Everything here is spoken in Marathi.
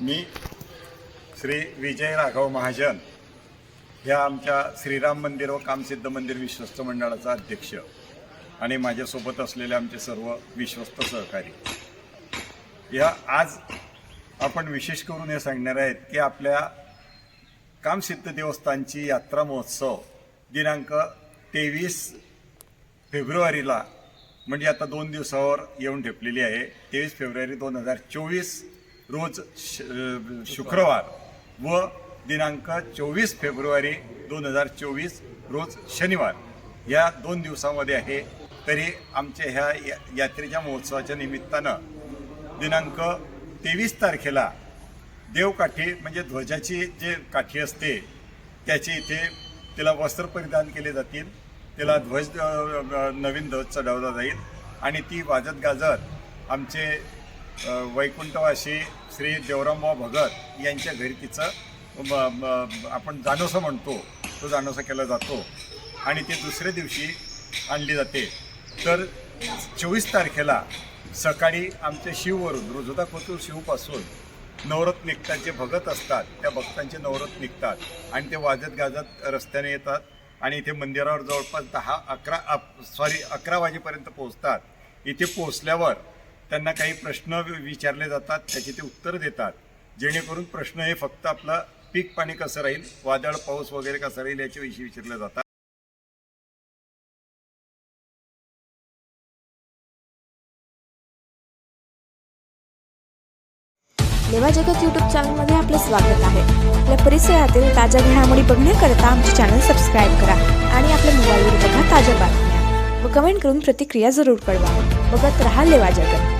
मी श्री विजय राघव महाजन ह्या आमच्या श्रीराम मंदिर व कामसिद्ध मंदिर विश्वस्त मंडळाचा अध्यक्ष आणि माझ्यासोबत असलेले आमचे सर्व विश्वस्त सहकारी. या आज आपण विशेष करून हे सांगणार आहेत की आपल्या कामसिद्ध देवस्थानची यात्रा महोत्सव दिनांक तेवीस फेब्रुवारीला म्हणजे आता दोन दिवसावर येऊन ठेपलेली आहे तेवीस फेब्रुवारी दोन हजार चोवीस रोज श शुक्रवार व दिनांक चोवीस फेब्रुवारी दोन हजार चोवीस रोज शनिवार. या दोन दिवसामध्ये आहे तरी आमच्या ह्या या- यात्रेच्या महोत्सवाच्या निमित्तानं दिनांक तेवीस तारखेला देवकाठी म्हणजे ध्वजाची जे काठी असते त्याची इथे तिला वस्त्र परिधान केले जातील. तिला ध्वज नवीन ध्वज चढवला जाईल आणि ती वाजत गाजत आमचे वैकुंठवाशी वैकुंठवासी श्री देवरामभाऊ भगत यांच्या घरी तिचं म- आपण जानोसा म्हणतो तो जानोसा केला जातो. आणि ते दुसऱ्या दिवशी आणली जाते. तर चोवीस तारखेला सकाळी आमच्या शिववरून रुजुदा खोतूर शिवपासून नवरत निघतात. जे भगत असतात त्या भक्तांचे नवरत निघतात. आणि ते वाजत गाजत रस्त्याने येतात. आणि इथे मंदिरावर जवळपास दहा अकरा सॉरी अकरा वाजेपर्यंत पोहोचतात. इथे पोहोचल्यावर त्यांना काही प्रश्न विचारले जातात त्याची ते उत्तर देतात. जेणेकरून प्रश्न हे फक्त आपलं पीक पाणी कसं राहील वादळ पाऊस वगैरे कसं राहील याच्याविषयी विचारले जातात. लेवा जगत यूट्यूब चॅनलमध्ये आपलं स्वागत आहे. आपल्या परिसरातील ताज्या घडामोडी बघण्याकरता आमचे चॅनल सबस्क्राईब करा आणि आपल्या मोबाईलवर बघा ताज्या बातम्या. व कमेंट करून प्रतिक्रिया जरूर कळवा. बघत राहा लेवा जगत.